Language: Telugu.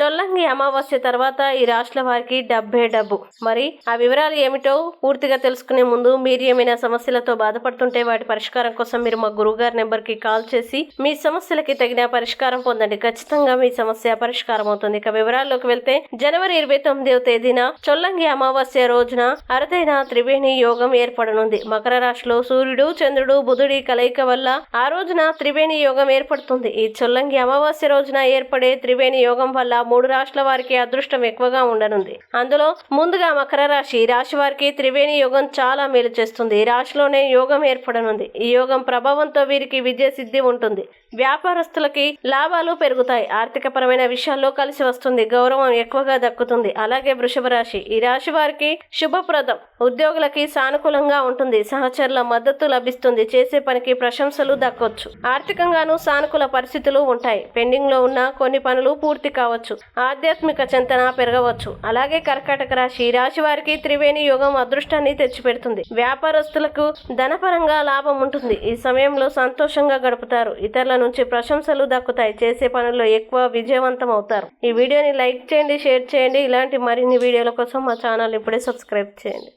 చొల్లంగి అమావాస్య తర్వాత ఈ రాష్ట్ర వారికి డబ్బే డబ్బు. మరి ఆ వివరాలు ఏమిటో పూర్తిగా తెలుసుకునే ముందు మీరు ఏమైనా సమస్యలతో బాధపడుతుంటే వాటి పరిష్కారం కోసం మీరు మా గురువుగారి నెంబర్కి కాల్ చేసి మీ సమస్యలకి తగిన పరిష్కారం పొందండి. ఖచ్చితంగా మీ సమస్య పరిష్కారం అవుతుంది. ఇక వివరాల్లోకి వెళ్తే జనవరి ఇరవై తొమ్మిదవ తేదీన చొల్లంగి అమావాస్య రోజున అరుదైన త్రివేణి యోగం ఏర్పడనుంది. మకర రాశిలో సూర్యుడు చంద్రుడు బుధుడి కలయిక వల్ల ఆ రోజున త్రివేణి యోగం ఏర్పడుతుంది. ఈ చొల్లంగి అమావాస్య రోజున ఏర్పడే త్రివేణి యోగం వల్ల మూడు రాశుల వారికి అదృష్టం ఎక్కువగా ఉండనుంది. అందులో ముందుగా మకర రాశి ఈ రాశి వారికి త్రివేణి యోగం చాలా మేలు చేస్తుంది. ఈ రాశిలోనే యోగం ఏర్పడనుంది. ఈ యోగం ప్రభావంతో వీరికి విజయ సిద్ధి ఉంటుంది. వ్యాపారస్తులకి లాభాలు పెరుగుతాయి. ఆర్థికపరమైన విషయాల్లో కలిసి వస్తుంది. గౌరవం ఎక్కువగా దక్కుతుంది. అలాగే వృషభ రాశి ఈ రాశి వారికి శుభప్రదం. ఉద్యోగులకి సానుకూలంగా ఉంటుంది. సహచరుల మద్దతు లభిస్తుంది. చేసే పనికి ప్రశంసలు దక్కొచ్చు. ఆర్థికంగానూ సానుకూల పరిస్థితులు ఉంటాయి. పెండింగ్లో ఉన్న కొన్ని పనులు పూర్తి కావచ్చు. ఆధ్యాత్మిక చింతన పెరగవచ్చు. అలాగే కర్కాటక రాశి రాశి వారికి త్రివేణి యోగం అదృష్టాన్ని తెచ్చిపెడుతుంది. వ్యాపారస్తులకు ధనపరంగా లాభం ఉంటుంది. ఈ సమయంలో సంతోషంగా గడుపుతారు. ఇతరుల నుంచి ప్రశంసలు దక్కుతాయి. చేసే పనుల్లో ఎక్కువ విజయవంతం అవుతారు. ఈ వీడియోని లైక్ చేయండి షేర్ చేయండి. ఇలాంటి మరిన్ని వీడియోల కోసం మా ఛానల్ ఇప్పుడే సబ్స్క్రైబ్ చేయండి.